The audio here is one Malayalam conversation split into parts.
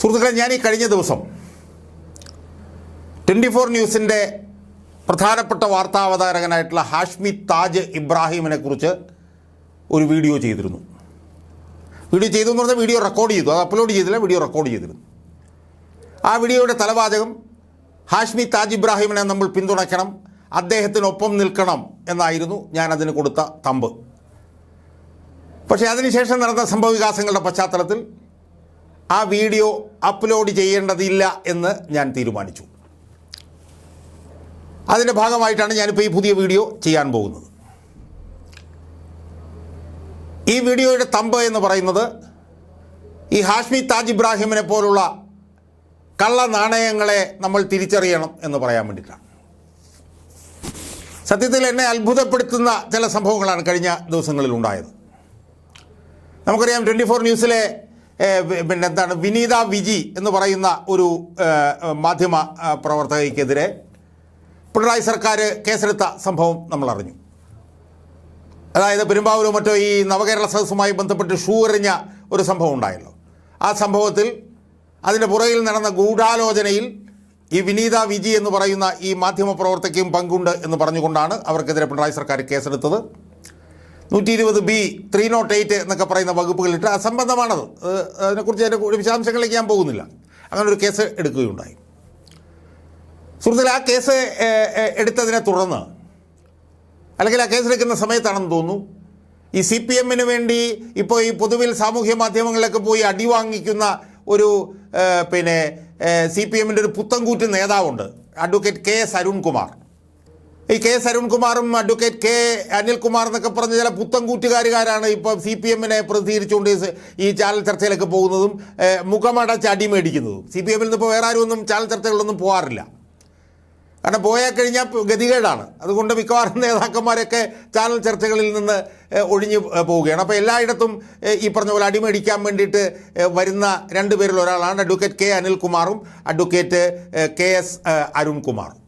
സുഹൃത്തുക്കളെ ഞാൻ ഈ കഴിഞ്ഞ ദിവസം ട്വന്റി ഫോർ ന്യൂസിന്റെ പ്രധാനപ്പെട്ട വാർത്താവതാരകനായിട്ടുള്ള ഹാഷ്മി താജ് ഇബ്രാഹിമിനെ കുറിച്ച് ഒരു വീഡിയോ ചെയ്തിരുന്നു. വീഡിയോ ചെയ്തു എന്ന് പറഞ്ഞാൽ വീഡിയോ റെക്കോർഡ് ചെയ്തു. അത് അപ്ലോഡ് ചെയ്തില്ല വീഡിയോ റെക്കോർഡ് ചെയ്തിരുന്നു. ആ വീഡിയോയുടെ തലവാചകം ഹാഷ്മി താജ് ഇബ്രാഹിമിനെ നമ്മൾ പിന്തുണയ്ക്കണം അദ്ദേഹത്തിനൊപ്പം നിൽക്കണം എന്നായിരുന്നു ഞാൻ അതിന് കൊടുത്ത തമ്പ്. പക്ഷേ അതിനുശേഷം നടന്ന സംഭവവികാസങ്ങളുടെ പശ്ചാത്തലത്തിൽ ആ വീഡിയോ അപ്ലോഡ് ചെയ്യേണ്ടതില്ല എന്ന് ഞാൻ തീരുമാനിച്ചു. അതിന്റെ ഭാഗമായിട്ടാണ് ഞാനിപ്പോൾ ഈ പുതിയ വീഡിയോ ചെയ്യാൻ പോകുന്നത്. ഈ വീഡിയോയുടെ തമ്പ് എന്ന് പറയുന്നത് ഈ ഹാഷ്മി താജ് ഇബ്രാഹിമിനെ പോലുള്ള കള്ള നാണയങ്ങളെ നമ്മൾ തിരിച്ചറിയണം എന്ന് പറയാൻ വേണ്ടിയിട്ടാണ്. സത്യത്തിൽ എന്നെ അത്ഭുതപ്പെടുത്തുന്ന ചില സംഭവങ്ങളാണ് കഴിഞ്ഞ ദിവസങ്ങളിൽ ഉണ്ടായത്. നമുക്കറിയാം ട്വന്റി ഫോർ ന്യൂസിലെ പിന്നെ എന്താണ് വിനീത വിജി എന്ന് പറയുന്ന ഒരു മാധ്യമ പ്രവർത്തകയ്ക്കെതിരെ പിണറായി സർക്കാർ കേസെടുത്ത സംഭവം നമ്മൾ അറിഞ്ഞു അതായത് പെരുമ്പാവൂരും മറ്റോ ഈ നവകേരള സദസ്സുമായി ബന്ധപ്പെട്ട് ഷൂ എറിഞ്ഞ ഒരു സംഭവം ഉണ്ടായല്ലോ. ആ സംഭവത്തിൽ അതിന്റെ പുറകിൽ നടന്ന ഗൂഢാലോചനയിൽ ഈ വിനീത വിജി എന്ന് പറയുന്ന ഈ മാധ്യമ പ്രവർത്തകയും പങ്കുണ്ട് എന്ന് പറഞ്ഞുകൊണ്ടാണ് അവർക്കെതിരെ പിണറായി സർക്കാർ കേസെടുത്തത്. നൂറ്റി ഇരുപത് ബി ത്രീ നോട്ട് എയ്റ്റ് എന്നൊക്കെ പറയുന്ന വകുപ്പുകളിട്ട് അസംബന്ധമാണത് അത് അതിനെക്കുറിച്ച് അതിന്റെ വിശദാംശങ്ങളിലേക്ക് ഞാൻ പോകുന്നില്ല. അങ്ങനെ ഒരു കേസ് എടുക്കുകയുണ്ടായി. സുഹൃത്തിൽ ആ കേസ് എടുത്തതിനെ തുടർന്ന് അല്ലെങ്കിൽ ആ കേസെടുക്കുന്ന സമയത്താണെന്ന് തോന്നുന്നു ഈ സി പി എമ്മിന് വേണ്ടി ഇപ്പോൾ ഈ പൊതുവിൽ സാമൂഹ്യ മാധ്യമങ്ങളിലൊക്കെ പോയി അടിവാങ്ങിക്കുന്ന ഒരു പിന്നെ സി പി എമ്മിന്റെ ഒരു പുത്തൻകൂറ്റ് നേതാവുണ്ട് അഡ്വക്കേറ്റ് കെ എസ് അരുൺകുമാർ. ഈ കെ എസ് അരുൺകുമാറും അഡ്വക്കേറ്റ് കെ അനിൽകുമാർ എന്നൊക്കെ പറഞ്ഞ ചില പുത്തൻ കൂറ്റുകാരുകാരാണ് ഇപ്പോൾ സി പി എമ്മിനെ പ്രതികരിച്ചുകൊണ്ട് ഈ ചാനൽ ചർച്ചയിലൊക്കെ പോകുന്നതും മുഖമടച്ച് അടി മേടിക്കുന്നതും. സി പി എമ്മിൽ നിന്ന് ഇപ്പോൾ വേറെ ആരും ഒന്നും ചാനൽ ചർച്ചകളൊന്നും പോകാറില്ല കാരണം പോയാൽ കഴിഞ്ഞാൽ ഗതികേടാണ്. അതുകൊണ്ട് മിക്കവാറും നേതാക്കന്മാരൊക്കെ ചാനൽ ചർച്ചകളിൽ നിന്ന് ഒഴിഞ്ഞു പോവുകയാണ്. അപ്പോൾ എല്ലായിടത്തും ഈ പറഞ്ഞ പോലെ അടിമേടിക്കാൻ വേണ്ടിയിട്ട് വരുന്ന രണ്ട് പേരിൽ ഒരാളാണ് അഡ്വക്കേറ്റ് കെ അനിൽകുമാറും അഡ്വക്കേറ്റ് കെ എസ് അരുൺകുമാറും.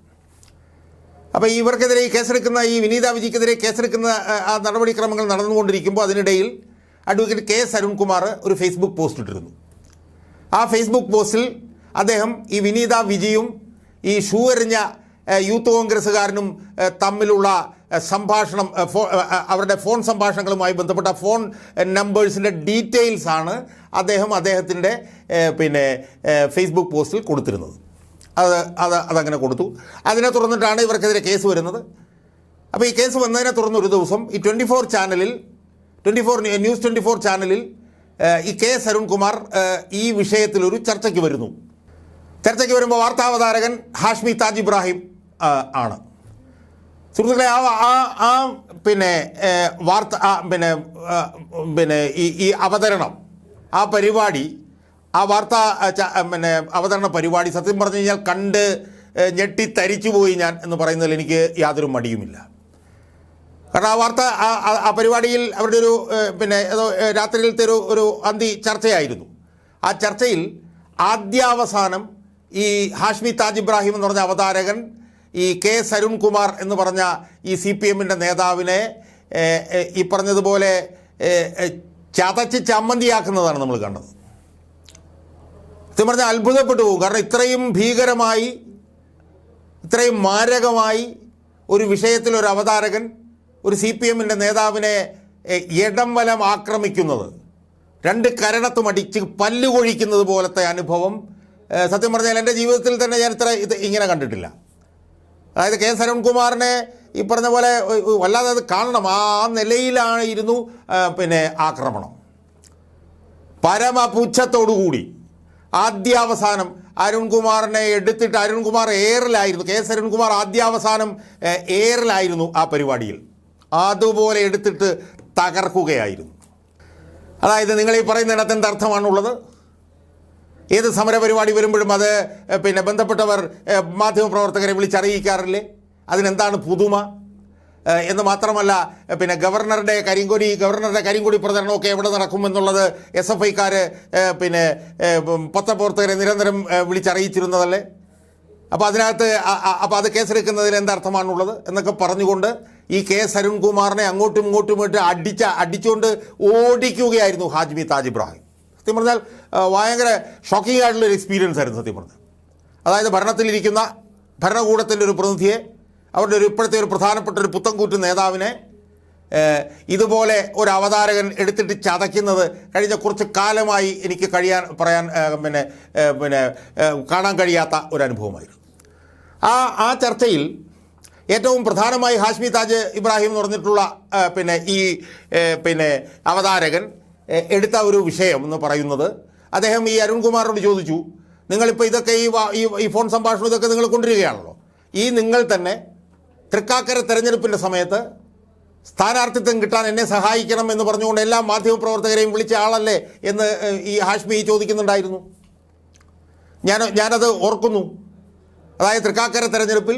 അപ്പോൾ ഇവർക്കെതിരെ ഈ കേസെടുക്കുന്ന ഈ വിനീത വിജിക്കെതിരെ കേസെടുക്കുന്ന ആ, നടപടിക്രമങ്ങൾ നടന്നുകൊണ്ടിരിക്കുമ്പോൾ അതിനിടയിൽ അഡ്വക്കേറ്റ് കെ എസ് അരുൺകുമാർ ഒരു ഫേസ്ബുക്ക് പോസ്റ്റ് ഇട്ടിരുന്നു. ആ ഫേസ്ബുക്ക് പോസ്റ്റിൽ അദ്ദേഹം ഈ വിനീത വിജിയും ഈ ഷൂ എറിഞ്ഞ യൂത്ത് കോൺഗ്രസ്സുകാരനും തമ്മിലുള്ള സംഭാഷണം അവരുടെ ഫോൺ സംഭാഷണങ്ങളുമായി ബന്ധപ്പെട്ട ഫോൺ നമ്പേഴ്സിന്റെ ഡീറ്റെയിൽസാണ് അദ്ദേഹം അദ്ദേഹത്തിന്റെ പിന്നെ ഫേസ്ബുക്ക് പോസ്റ്റിൽ കൊടുത്തിരുന്നത്. അത് അത് അതങ്ങനെ കൊടുത്തു. അതിനെ തുറന്നിട്ടാണ് ഇവർക്കെതിരെ കേസ് വരുന്നത്. അപ്പോൾ ഈ കേസ് വന്നതിനെ തുറന്ന് ഒരു ദിവസം ഈ ട്വന്റി ഫോർ ചാനലിൽ twenty four news twenty four ചാനലിൽ ഈ കെ എസ് അരുൺകുമാർ ഈ വിഷയത്തിലൊരു ചർച്ചയ്ക്ക് വരുന്നു. ചർച്ചയ്ക്ക് വരുമ്പോൾ വാർത്താവതാരകൻ ഹാഷ്മി താജ് ഇബ്രാഹിം ആണ്. സുഹൃത്തുക്കളെ ആ ആ പിന്നെ വാർത്ത പിന്നെ പിന്നെ ഈ ഈ അവതരണം ആ പരിപാടി ആ വാർത്ത പിന്നെ അവതരണ പരിപാടി സത്യം പറഞ്ഞു കഴിഞ്ഞാൽ കണ്ട് ഞെട്ടി തരിച്ചു പോയി ഞാൻ എന്ന് പറയുന്നതിൽ എനിക്ക് യാതൊരു മടിയുമില്ല. കാരണം ആ വാർത്ത ആ- പരിപാടിയിൽ അവരുടെ ഒരു പിന്നെ ഏതോ രാത്രിയിലത്തെ ഒരു ഒരു അന്തി ചർച്ചയായിരുന്നു. ആ ചർച്ചയിൽ ആദ്യാവസാനം ഈ ഹാഷ്മി താജ് ഇബ്രാഹിം എന്ന് പറഞ്ഞ അവതാരകൻ ഈ കെ എസ് അരുൺകുമാർ എന്ന് പറഞ്ഞ ഈ സി പി എമ്മിന്റെ നേതാവിനെ ഈ പറഞ്ഞതുപോലെ ചതച്ച് ചമ്മന്തിയാക്കുന്നതാണ് നമ്മൾ കണ്ടത്. സത്യം പറഞ്ഞാൽ അത്ഭുതപ്പെട്ടു പോകും. കാരണം ഇത്രയും ഭീകരമായി ഇത്രയും മാരകമായി ഒരു വിഷയത്തിൽ ഒരു അവതാരകൻ ഒരു സി പി എമ്മിന്റെ നേതാവിനെ ഇടം വലം ആക്രമിക്കുന്നത് രണ്ട് കരണത്തും അടിച്ച് പല്ലുകൊഴിക്കുന്നത് പോലത്തെ അനുഭവം സത്യം പറഞ്ഞാൽ എന്റെ ജീവിതത്തിൽ തന്നെ ഞാൻ ഇത്ര ഇത് ഇങ്ങനെ കണ്ടിട്ടില്ല. അതായത് കെ എസ് അരുൺകുമാറിനെ ഈ പറഞ്ഞ പോലെ വല്ലാതെ അത് കാണണം. ആ നിലയിലായിരുന്നു പിന്നെ ആക്രമണം. പരമപുച്ഛത്തോടുകൂടി ആദ്യാവസാനം അരുൺകുമാറിനെ എടുത്തിട്ട് അരുൺകുമാർ എയറിലായിരുന്നു കെ എസ് അരുൺകുമാർ ആദ്യാവസാനം എയറിലായിരുന്നു ആ പരിപാടിയിൽ. അതുപോലെ എടുത്തിട്ട് തകർക്കുകയായിരുന്നു. അതായത് നിങ്ങൾ ഈ പറയുന്നതിനകത്ത് എന്ത് അർത്ഥമാണുള്ളത്? ഏത് സമരപരിപാടി വരുമ്പോഴും അത് പിന്നെ ബന്ധപ്പെട്ടവർ മാധ്യമപ്രവർത്തകരെ വിളിച്ചറിയിക്കാറില്ലേ? അതിനെന്താണ് പുതുമ? എന്ന് മാത്രമല്ല പിന്നെ ഗവർണറുടെ കരിങ്കൊടി ഗവർണറുടെ കരിങ്കൊടി പ്രചരണമൊക്കെ എവിടെ നടക്കുമെന്നുള്ളത് എസ് എഫ് ഐക്കാർ പിന്നെ പത്രപ്രവർത്തകരെ നിരന്തരം വിളിച്ചറിയിച്ചിരുന്നതല്ലേ? അപ്പോൾ അതിനകത്ത് അപ്പോൾ അത് കേസെടുക്കുന്നതിൽ എന്തർത്ഥമാണുള്ളത് എന്നൊക്കെ പറഞ്ഞുകൊണ്ട് ഈ കെ എസ് അരുൺകുമാറിനെ അങ്ങോട്ടും ഇങ്ങോട്ടും ഇട്ട് അടിച്ച അടിച്ചുകൊണ്ട് ഓടിക്കുകയായിരുന്നു ഹാജ്മി താജ് ഇബ്രാഹിം. സത്യം പറഞ്ഞാൽ ഭയങ്കര ഷോക്കിംഗ് ആയിട്ടുള്ളൊരു എക്സ്പീരിയൻസ് ആയിരുന്നു സത്യം പറഞ്ഞാൽ. അതായത് ഭരണത്തിലിരിക്കുന്ന ഭരണകൂടത്തിന്റെ ഒരു പ്രതിനിധിയെ അവരുടെ ഒരു ഇപ്പോഴത്തെ ഒരു പ്രധാനപ്പെട്ട ഒരു പുത്തൻകൂറ്റ് നേതാവിനെ ഇതുപോലെ ഒരു അവതാരകൻ എടുത്തിട്ട് ചതയ്ക്കുന്നത് കഴിഞ്ഞ കുറച്ച് കാലമായി എനിക്ക് കഴിയാൻ പറയാൻ പിന്നെ പിന്നെ കാണാൻ കഴിയാത്ത ഒരു അനുഭവമായിരുന്നു ആ ആ ചർച്ചയിൽ ഏറ്റവും പ്രധാനമായി ഹാഷ്മി താജ് ഇബ്രാഹിം എന്ന് പറഞ്ഞിട്ടുള്ള പിന്നെ ഈ പിന്നെ അവതാരകൻ എടുത്ത ഒരു വിഷയം എന്ന് പറയുന്നത് അദ്ദേഹം ഈ അരുൺകുമാറിനോട് ചോദിച്ചു നിങ്ങളിപ്പോൾ ഇതൊക്കെ ഈ ഈ ഫോൺ സംഭാഷണം ഇതൊക്കെ നിങ്ങൾ കൊണ്ടുവരികയാണല്ലോ. ഈ നിങ്ങൾ തന്നെ തൃക്കാക്കര തെരഞ്ഞെടുപ്പിന്റെ സമയത്ത് സ്ഥാനാർത്ഥിത്വം കിട്ടാൻ എന്നെ സഹായിക്കണം എന്ന് പറഞ്ഞുകൊണ്ട് എല്ലാ മാധ്യമപ്രവർത്തകരെയും വിളിച്ച ആളല്ലേ എന്ന് ഈ ഹാഷ്മി ചോദിക്കുന്നുണ്ടായിരുന്നു. ഞാൻ ഞാനത് ഓർക്കുന്നു. അതായത് തൃക്കാക്കര തെരഞ്ഞെടുപ്പിൽ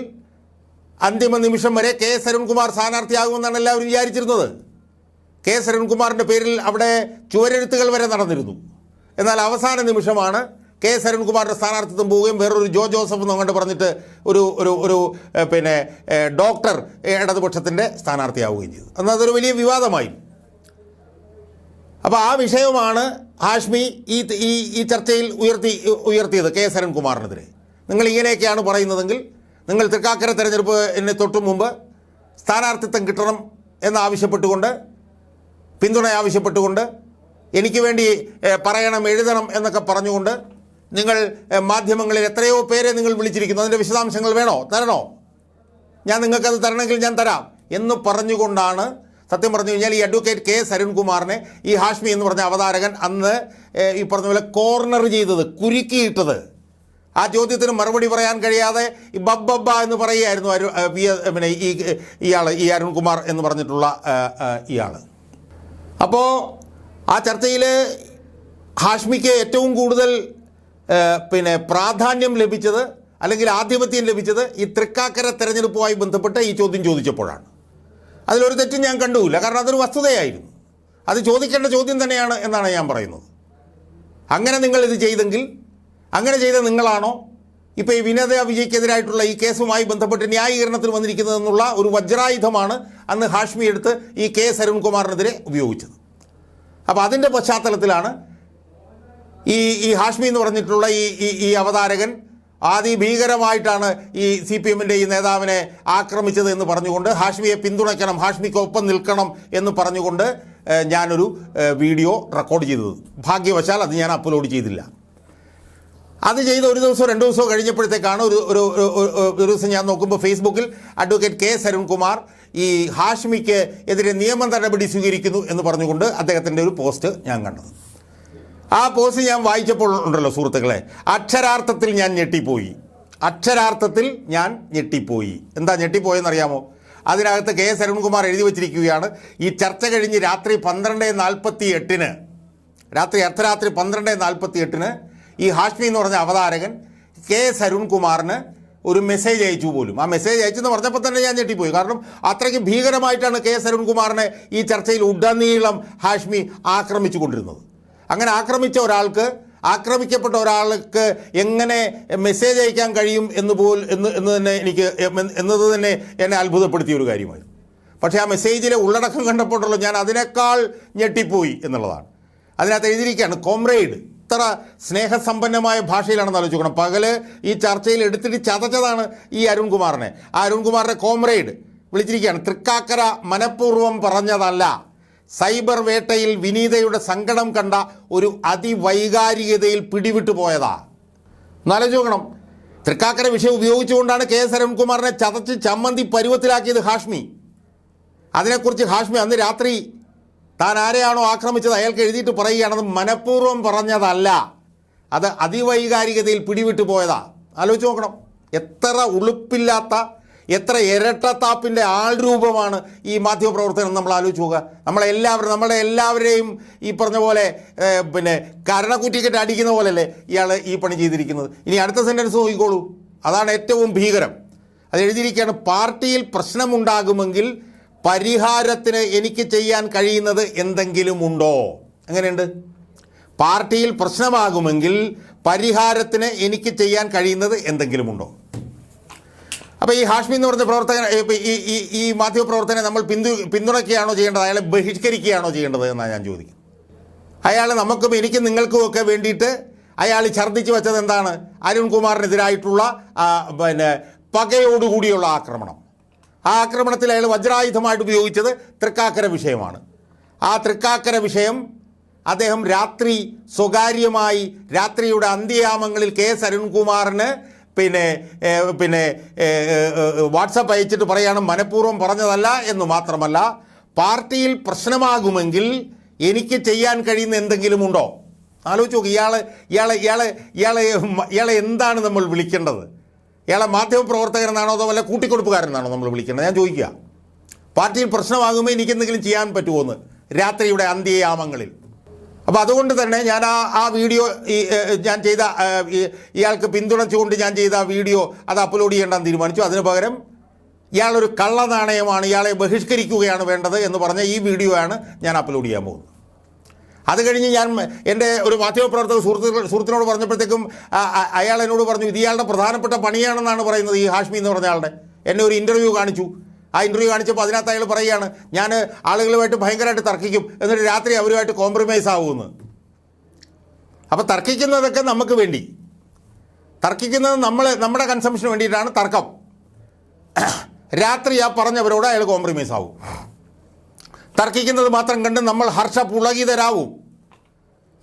അന്തിമ നിമിഷം വരെ കെ എസ് അരുൺകുമാർ സ്ഥാനാർത്ഥിയാകുമെന്നാണ് എല്ലാവരും വിചാരിച്ചിരുന്നത്. കെ എസ് അരുൺകുമാറിന്റെ പേരിൽ അവിടെ ചുവരെഴുത്തുകൾ വരെ നടന്നിരുന്നു. എന്നാൽ അവസാന നിമിഷമാണ് കെ എസ് അരുൺകുമാറിന്റെ സ്ഥാനാർത്ഥിത്വം പോവുകയും വേറൊരു ജോ ജോസഫ് എന്ന് അങ്ങോട്ട് പറഞ്ഞിട്ട് ഒരു ഒരു ഒരു പിന്നെ ഡോക്ടർ ഇടതുപക്ഷത്തിന്റെ സ്ഥാനാർത്ഥിയാവുകയും ചെയ്തു. എന്നാൽ അതൊരു വലിയ വിവാദമായി. അപ്പോൾ ആ വിഷയമാണ് ഹാഷ്മി ഈ ഈ ഈ ചർച്ചയിൽ ഉയർത്തി ഉയർത്തിയത് കെ എസ് അരുൺകുമാറിനെതിരെ. നിങ്ങൾ ഇങ്ങനെയൊക്കെയാണ് പറയുന്നതെങ്കിൽ നിങ്ങൾ തൃക്കാക്കര തെരഞ്ഞെടുപ്പ് എന്നെ തൊട്ടു മുമ്പ് സ്ഥാനാർത്ഥിത്വം കിട്ടണം എന്നാവശ്യപ്പെട്ടുകൊണ്ട് പിന്തുണ ആവശ്യപ്പെട്ടുകൊണ്ട് എനിക്ക് വേണ്ടി പറയണം എഴുതണം എന്നൊക്കെ പറഞ്ഞുകൊണ്ട് നിങ്ങൾ മാധ്യമങ്ങളിൽ എത്രയോ പേരെ നിങ്ങൾ വിളിച്ചിരിക്കുന്നു. അതിന്റെ വിശദാംശങ്ങൾ വേണോ? തരണോ? ഞാൻ നിങ്ങൾക്കത് തരണമെങ്കിൽ ഞാൻ തരാം. എന്ന് പറഞ്ഞുകൊണ്ടാണ് സത്യം പറഞ്ഞു കഴിഞ്ഞാൽ ഈ അഡ്വക്കേറ്റ് കെ എസ് അരുൺകുമാറിനെ ഈ ഹാഷ്മി എന്ന് പറഞ്ഞ അവതാരകൻ അന്ന് ഈ പറഞ്ഞ പോലെ കോർണർ ചെയ്തത് കുരുക്കിയിട്ടത്. ആ ചോദ്യത്തിന് മറുപടി പറയാൻ കഴിയാതെ ഈ ബബ്ബബ്ബ എന്ന് പറയുകയായിരുന്നു അരു പിന്നെ ഈ ഇയാൾ ഈ അരുൺകുമാർ എന്ന് പറഞ്ഞിട്ടുള്ള ഇയാൾ അപ്പോൾ ആ ചർച്ചയിൽ ഹാഷ്മിക്ക് ഏറ്റവും കൂടുതൽ പിന്നെ പ്രാധാന്യം ലഭിച്ചത് അല്ലെങ്കിൽ ആധിപത്യം ലഭിച്ചത് ഈ തൃക്കാക്കര തെരഞ്ഞെടുപ്പുമായി ബന്ധപ്പെട്ട് ഈ ചോദ്യം ചോദിച്ചപ്പോഴാണ്. അതിലൊരു തെറ്റും ഞാൻ കണ്ടുമില്ല കാരണം അതൊരു വസ്തുതയായിരുന്നു. അത് ചോദിക്കേണ്ട ചോദ്യം തന്നെയാണ് എന്നാണ് ഞാൻ പറയുന്നത്. അങ്ങനെ നിങ്ങൾ ഇത് ചെയ്തെങ്കിൽ അങ്ങനെ ചെയ്ത നിങ്ങളാണോ? ഇപ്പോൾ ഈ വിനോദ വിജയ്ക്കെതിരായിട്ടുള്ള ഈ കേസുമായി ബന്ധപ്പെട്ട് ന്യായീകരണത്തിന് വന്നിരിക്കുന്നതെന്നുള്ള ഒരു വജ്രായുധമാണ് അന്ന് ഹാഷ്മി എടുത്ത് ഈ കെ. എസ് അരുൺകുമാറിനെതിരെ ഉപയോഗിച്ചത്. അപ്പോൾ അതിന്റെ പശ്ചാത്തലത്തിലാണ് ഈ ഈ ഹാഷ്മി എന്ന് പറഞ്ഞിട്ടുള്ള ഈ ഈ അവതാരകൻ അതിഭീകരമായിട്ടാണ് ഈ സി പി എമ്മിന്റെ ഈ നേതാവിനെ ആക്രമിച്ചത് എന്ന് പറഞ്ഞുകൊണ്ട് ഹാഷ്മിയെ പിന്തുണയ്ക്കണം ഹാഷ്മിക്കൊപ്പം നിൽക്കണം എന്ന് പറഞ്ഞുകൊണ്ട് ഞാനൊരു വീഡിയോ റെക്കോർഡ് ചെയ്തത്. ഭാഗ്യവശാൽ അത് ഞാൻ അപ്ലോഡ് ചെയ്തില്ല. അത് ചെയ്ത് ഒരു ദിവസം രണ്ട് ദിവസമോ കഴിഞ്ഞപ്പോഴത്തേക്കാണ് ഒരു- ഒരു- ഒരു ദിവസം ഞാൻ നോക്കുമ്പോൾ ഫേസ്ബുക്കിൽ അഡ്വക്കേറ്റ് കെ സരുൺകുമാർ ഈ ഹാഷ്മിക്ക് എതിരെ നിയമ നടപടി സ്വീകരിക്കുന്നു എന്ന് പറഞ്ഞുകൊണ്ട് അദ്ദേഹത്തിന്റെ ഒരു പോസ്റ്റ് ഞാൻ കണ്ടത്. ആ പോസ്റ്റ് ഞാൻ വായിച്ചപ്പോൾ ഉണ്ടല്ലോ സുഹൃത്തുക്കളെ. അക്ഷരാർത്ഥത്തിൽ ഞാൻ ഞെട്ടിപ്പോയി. അക്ഷരാർത്ഥത്തിൽ ഞാൻ ഞെട്ടിപ്പോയി. എന്താ ഞെട്ടിപ്പോയെന്നറിയാമോ? അതിനകത്ത് കെ എസ് അരുൺകുമാർ എഴുതി വച്ചിരിക്കുകയാണ്. ഈ ചർച്ച കഴിഞ്ഞ് രാത്രി പന്ത്രണ്ട് നാൽപ്പത്തി എട്ടിന് രാത്രി അർദ്ധരാത്രി പന്ത്രണ്ട് നാൽപ്പത്തി എട്ടിന് ഈ ഹാഷ്മി എന്ന് പറഞ്ഞ അവതാരകൻ കെ എസ് അരുൺകുമാറിന് ഒരു മെസ്സേജ് അയച്ചു പോലും. ആ മെസ്സേജ് അയച്ചെന്ന് പറഞ്ഞപ്പോൾ തന്നെ ഞാൻ ഞെട്ടിപ്പോയി. കാരണം അത്രയ്ക്ക് ഭീകരമായിട്ടാണ് കെ എസ് അരുൺകുമാറിനെ ഈ ചർച്ചയിൽ ഉടനീളം ഹാഷ്മി ആക്രമിച്ചു കൊണ്ടിരുന്നത് അങ്ങനെ ആക്രമിച്ച ഒരാൾക്ക് ആക്രമിക്കപ്പെട്ട ഒരാൾക്ക് എങ്ങനെ മെസ്സേജ് അയക്കാൻ കഴിയും എന്ന് പോൽ എന്ന് എന്ന് തന്നെ എനിക്ക് എന്നത് തന്നെ എന്നെ അത്ഭുതപ്പെടുത്തിയ ഒരു കാര്യമായിരുന്നു. പക്ഷേ ആ മെസ്സേജിലെ ഉള്ളടക്കം കണ്ടപ്പോഴല്ലോ ഞാൻ അതിനേക്കാൾ ഞെട്ടിപ്പോയി എന്നുള്ളതാണ്. അതിനകത്ത് എഴുതിയിരിക്കുകയാണ് കോംറേഡ് ഇത്ര സ്നേഹസമ്പന്നമായ ഭാഷയിലാണെന്ന് ആലോചിക്കണം. പകൽ ഈ ചർച്ചയിൽ എടുത്തിട്ട് ചതച്ചതാണ് ഈ അരുൺകുമാറിനെ. ആ അരുൺകുമാറിന്റെ കോംറേഡ് വിളിച്ചിരിക്കുകയാണ് തൃക്കാക്കര മനഃപൂർവം പറഞ്ഞതല്ല. സൈബർ വേട്ടയിൽ വിനീതയുടെ സങ്കടം കണ്ട ഒരു അതിവൈകാരികതയിൽ പിടിവിട്ടു പോയതാ. നാലോചോക്കണം തൃക്കാക്കര വിഷയം ഉപയോഗിച്ചുകൊണ്ടാണ് കെ എസ് അരുൺകുമാറിനെ ചതച്ച് ചമ്മന്തി പരുവത്തിലാക്കിയത് ഹാഷ്മി. അതിനെക്കുറിച്ച് ഹാഷ്മി അന്ന് രാത്രി താൻ ആരെയാണോ ആക്രമിച്ചത് അയാൾക്ക് എഴുതിയിട്ട് പറയുകയാണെന്ന് മനഃപൂർവം പറഞ്ഞതല്ല. അത് അതിവൈകാരികതയിൽ പിടിവിട്ടു പോയതാ. ആലോചിച്ച് നോക്കണം. എത്ര ഉളുപ്പില്ലാത്ത എത്ര ഇരട്ടത്താപ്പിന്റെ ആൾരൂപമാണ് ഈ മാധ്യമപ്രവർത്തനം നമ്മൾ ആലോചിച്ച് നോക്കുക. നമ്മളെല്ലാവരും നമ്മളെ എല്ലാവരെയും ഈ പറഞ്ഞ പോലെ പിന്നെ കരണക്കുറ്റിക്കിട്ട് അടിക്കുന്ന പോലെയല്ലേ ഇയാൾ ഈ പണി ചെയ്തിരിക്കുന്നത്. ഇനി അടുത്ത സെന്റൻസ് നോക്കിക്കോളൂ. അതാണ് ഏറ്റവും ഭീകരം. അത് എഴുതിയിരിക്കുകയാണ് പാർട്ടിയിൽ പ്രശ്നമുണ്ടാകുമെങ്കിൽ പരിഹാരത്തിന് എനിക്ക് ചെയ്യാൻ കഴിയുന്നത് എന്തെങ്കിലും ഉണ്ടോ? എങ്ങനെയുണ്ട്? പാർട്ടിയിൽ പ്രശ്നമാകുമെങ്കിൽ പരിഹാരത്തിന് എനിക്ക് ചെയ്യാൻ കഴിയുന്നത് എന്തെങ്കിലും ഉണ്ടോ? അപ്പോൾ ഈ ഹാഷ്മി എന്ന് പറഞ്ഞ പ്രവർത്തകൻ ഈ ഈ ഈ മാധ്യമപ്രവർത്തകനെ നമ്മൾ പിന്തു പിന്തുണയ്ക്കുകയാണോ ചെയ്യേണ്ടത്? അയാളെ ബഹിഷ്കരിക്കുകയാണോ ചെയ്യേണ്ടത് എന്നാണ് ഞാൻ ചോദിക്കുന്നത്. അയാൾ നമുക്കും എനിക്കും നിങ്ങൾക്കും ഒക്കെ വേണ്ടിയിട്ട് അയാൾ ഛർദ്ദിച്ചു വെച്ചത് എന്താണ്? അരുൺകുമാറിനെതിരായിട്ടുള്ള പിന്നെ പകയോടുകൂടിയുള്ള ആക്രമണം. ആ ആക്രമണത്തിൽ അയാൾ വജ്രായുധമായിട്ട് ഉപയോഗിച്ചത് തൃക്കാക്കര വിഷയമാണ്. ആ തൃക്കാക്കര വിഷയം അദ്ദേഹം രാത്രി സ്വകാര്യമായി രാത്രിയുടെ അന്ത്യയാമങ്ങളിൽ കെ എസ് അരുൺകുമാറിന് പിന്നെ പിന്നെ വാട്സപ്പ് അയച്ചിട്ട് പറയാണ് മനഃപൂർവം പറഞ്ഞതല്ല എന്ന് മാത്രമല്ല പാർട്ടിയിൽ പ്രശ്നമാകുമെങ്കിൽ എനിക്ക് ചെയ്യാൻ കഴിയുന്ന എന്തെങ്കിലും ഉണ്ടോ? ആലോചിച്ച് നോക്ക് ഇയാൾ ഇയാളെ ഇയാളെ ഇയാളെ ഇയാളെ എന്താണ് നമ്മൾ വിളിക്കേണ്ടത്? ഇയാളെ മാധ്യമപ്രവർത്തകനെന്നാണോ അതോ വല്ല കൂട്ടിക്കൊടുപ്പുകാരനാണോ നമ്മൾ വിളിക്കേണ്ടത്? ഞാൻ ചോദിക്കുക. പാർട്ടിയിൽ പ്രശ്നമാകുമ്പോൾ എനിക്കെന്തെങ്കിലും ചെയ്യാൻ പറ്റുമോ എന്ന്? രാത്രിയുടെ അന്ത്യയാമങ്ങളിൽ. അപ്പോൾ അതുകൊണ്ട് തന്നെ ഞാൻ ആ ആ വീഡിയോ ഈ ഞാൻ ചെയ്ത ഇയാൾക്ക് പിന്തുണച്ചുകൊണ്ട് ഞാൻ ചെയ്ത വീഡിയോ അത് അപ്ലോഡ് ചെയ്യേണ്ടെന്ന് തീരുമാനിച്ചു. അതിന് പകരം ഇയാളൊരു കള്ള നാണയമാണ് ഇയാളെ ബഹിഷ്കരിക്കുകയാണ് വേണ്ടത് എന്ന് പറഞ്ഞ ഈ വീഡിയോ ആണ് ഞാൻ അപ്ലോഡ് ചെയ്യാൻ പോകുന്നത്. അത് കഴിഞ്ഞ് ഞാൻ എന്റെ ഒരു മാധ്യമപ്രവർത്തക സുഹൃത്തു സുഹൃത്തിനോട് പറഞ്ഞപ്പോഴത്തേക്കും അയാൾ എന്നോട് പറഞ്ഞു ഇത് ഇയാളുടെ പ്രധാനപ്പെട്ട പണിയാണെന്നാണ് പറയുന്നത് ഈ ഹാഷ്മി എന്ന് പറഞ്ഞ ആളുടെ. എന്നെ ഒരു ഇന്റർവ്യൂ കാണിച്ചു. ആ ഇന്റർവ്യൂ കാണിച്ചപ്പോൾ അതിനകത്ത് അയാൾ പറയുകയാണ് ഞാൻ ആളുകളുമായിട്ട് ഭയങ്കരമായിട്ട് തർക്കിക്കും. എന്നിട്ട് രാത്രി അവരുമായിട്ട് കോംപ്രമൈസ് ആവുമെന്ന് അപ്പോൾ തർക്കിക്കുന്നതൊക്കെ നമുക്ക് വേണ്ടി. തർക്കിക്കുന്നത് നമ്മൾ നമ്മുടെ കൺസംഷന് വേണ്ടിയിട്ടാണ് തർക്കം. രാത്രി ആ പറഞ്ഞവരോട് അയാൾ കോംപ്രമൈസ് ആവും. തർക്കിക്കുന്നത് മാത്രം കണ്ട് നമ്മൾ ഹർഷ പുളകിതരാവും.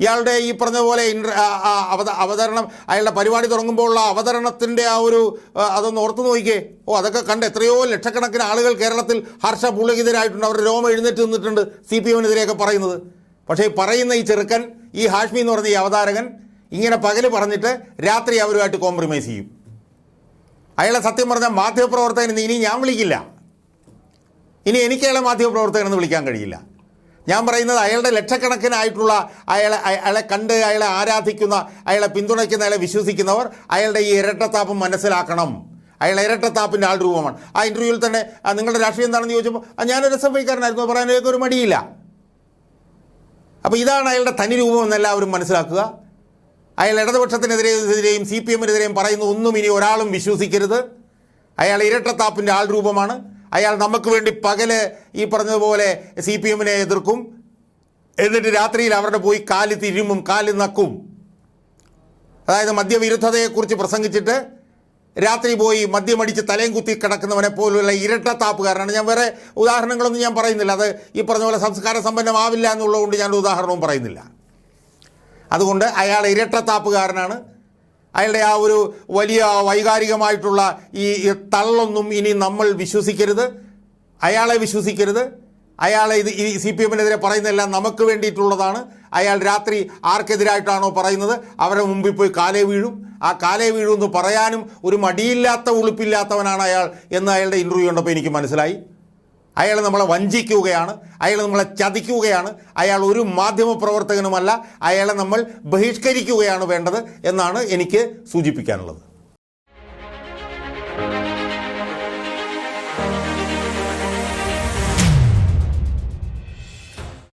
ഇയാളുടെ ഈ പറഞ്ഞ പോലെ അവതരണം അയാളുടെ പരിപാടി തുടങ്ങുമ്പോഴുള്ള അവതരണത്തിന്റെ ആ ഒരു അതൊന്ന് ഓർത്ത് നോക്കിക്കേ. ഓ അതൊക്കെ കണ്ട് എത്രയോ ലക്ഷക്കണക്കിന് ആളുകൾ കേരളത്തിൽ ഹർഷ പുളകിതരായിട്ടുണ്ട്. അവർ രോമം എഴുന്നേറ്റ് നിന്നിട്ടുണ്ട് സി പി എമ്മിനെതിരെയൊക്കെ പറയുന്നത്. പക്ഷേ പറയുന്ന ഈ ചെറുക്കൻ ഈ ഹാഷ്മി എന്ന് പറഞ്ഞ ഈ അവതാരകൻ ഇങ്ങനെ പകൽ പറഞ്ഞിട്ട് രാത്രി അവരുമായിട്ട് കോംപ്രമൈസ് ചെയ്യും. അയാളെ സത്യം പറഞ്ഞാൽ മാധ്യമപ്രവർത്തകൻ ഇനി ഞാൻ വിളിക്കില്ല. ഇനി എനിക്ക് അയാളെ മാധ്യമപ്രവർത്തകനെന്ന് വിളിക്കാൻ കഴിയില്ല. ഞാൻ പറയുന്നത് അയാളുടെ ലക്ഷക്കണക്കിനായിട്ടുള്ള അയാളെ അയ- അയാളെ കണ്ട് അയാളെ ആരാധിക്കുന്ന അയാളെ പിന്തുണയ്ക്കുന്ന അയാളെ വിശ്വസിക്കുന്നവർ അയാളുടെ ഈ ഇരട്ടത്താപ്പ് മനസ്സിലാക്കണം. അയാൾ ഇരട്ടത്താപ്പിന്റെ ആൾ രൂപമാണ്. ആ ഇന്റർവ്യൂവിൽ തന്നെ നിങ്ങളുടെ രാഷ്ട്രീയം എന്താണെന്ന് ചോദിച്ചപ്പോൾ ഞാൻ ഒരു എസ് എഫ് ഐക്കാരനായിരുന്നു പറയാനൊക്കെ ഒരു മടിയില്ല. അപ്പോൾ ഇതാണ് അയാളുടെ തനി രൂപം എന്ന് എല്ലാവരും മനസ്സിലാക്കുക. അയാൾ ഇടതുപക്ഷത്തിനെതിരെയും സി പി എമ്മിനെതിരെയും പറയുന്ന ഒന്നും ഇനി ഒരാളും വിശ്വസിക്കരുത്. അയാൾ ഇരട്ടത്താപ്പിന്റെ ആൾ രൂപമാണ്. അയാൾ നമുക്ക് വേണ്ടി പകൽ ഈ പറഞ്ഞതുപോലെ സി പി എമ്മിനെ എതിർക്കും. എന്നിട്ട് രാത്രിയിൽ അവരുടെ പോയി കാൽ തിരുമും കാൽ നക്കും. അതായത് മദ്യവിരുദ്ധതയെക്കുറിച്ച് പ്രസംഗിച്ചിട്ട് രാത്രി പോയി മദ്യമടിച്ച് തലയും കുത്തി കിടക്കുന്നവനെ പോലുള്ള ഇരട്ടത്താപ്പുകാരനാണ്. ഞാൻ വേറെ ഉദാഹരണങ്ങളൊന്നും ഞാൻ പറയുന്നില്ല. അത് ഈ പറഞ്ഞ പോലെ സംസ്കാര സമ്പന്നമാവില്ല എന്നുള്ളതുകൊണ്ട് ഞാൻ ഉദാഹരണവും പറയുന്നില്ല. അതുകൊണ്ട് അയാൾ ഇരട്ടത്താപ്പുകാരനാണ്. അയാളുടെ ആ ഒരു വലിയ വൈകാരികമായിട്ടുള്ള ഈ തള്ളൊന്നും ഇനി നമ്മൾ വിശ്വസിക്കരുത്. അയാളെ വിശ്വസിക്കരുത്. അയാളെ ഇത് ഈ സി പി എമ്മിനെതിരെ പറയുന്നതെല്ലാം നമുക്ക് വേണ്ടിയിട്ടുള്ളതാണ്. അയാൾ രാത്രി ആർക്കെതിരായിട്ടാണോ പറയുന്നത്? അവരുടെ മുമ്പിൽ പോയി കാലേ വീഴും. ആ കാലേ വീഴും എന്ന് പറയാനും ഒരു മടിയില്ലാത്ത ഉളുപ്പില്ലാത്തവനാണ് അയാൾ എന്ന് അയാളുടെ ഇന്റർവ്യൂ കണ്ടപ്പോൾ എനിക്ക് മനസ്സിലായി. അയാൾ നമ്മളെ വഞ്ചിക്കുകയാണ് അയാൾ നമ്മളെ ചതിക്കുകയാണ് അയാൾ ഒരു മാധ്യമ പ്രവർത്തകനുമല്ല അയാളെ നമ്മൾ ബഹിഷ്കരിക്കുകയാണ് വേണ്ടത് എന്നാണ് എനിക്ക് സൂചിപ്പിക്കാനുള്ളത്.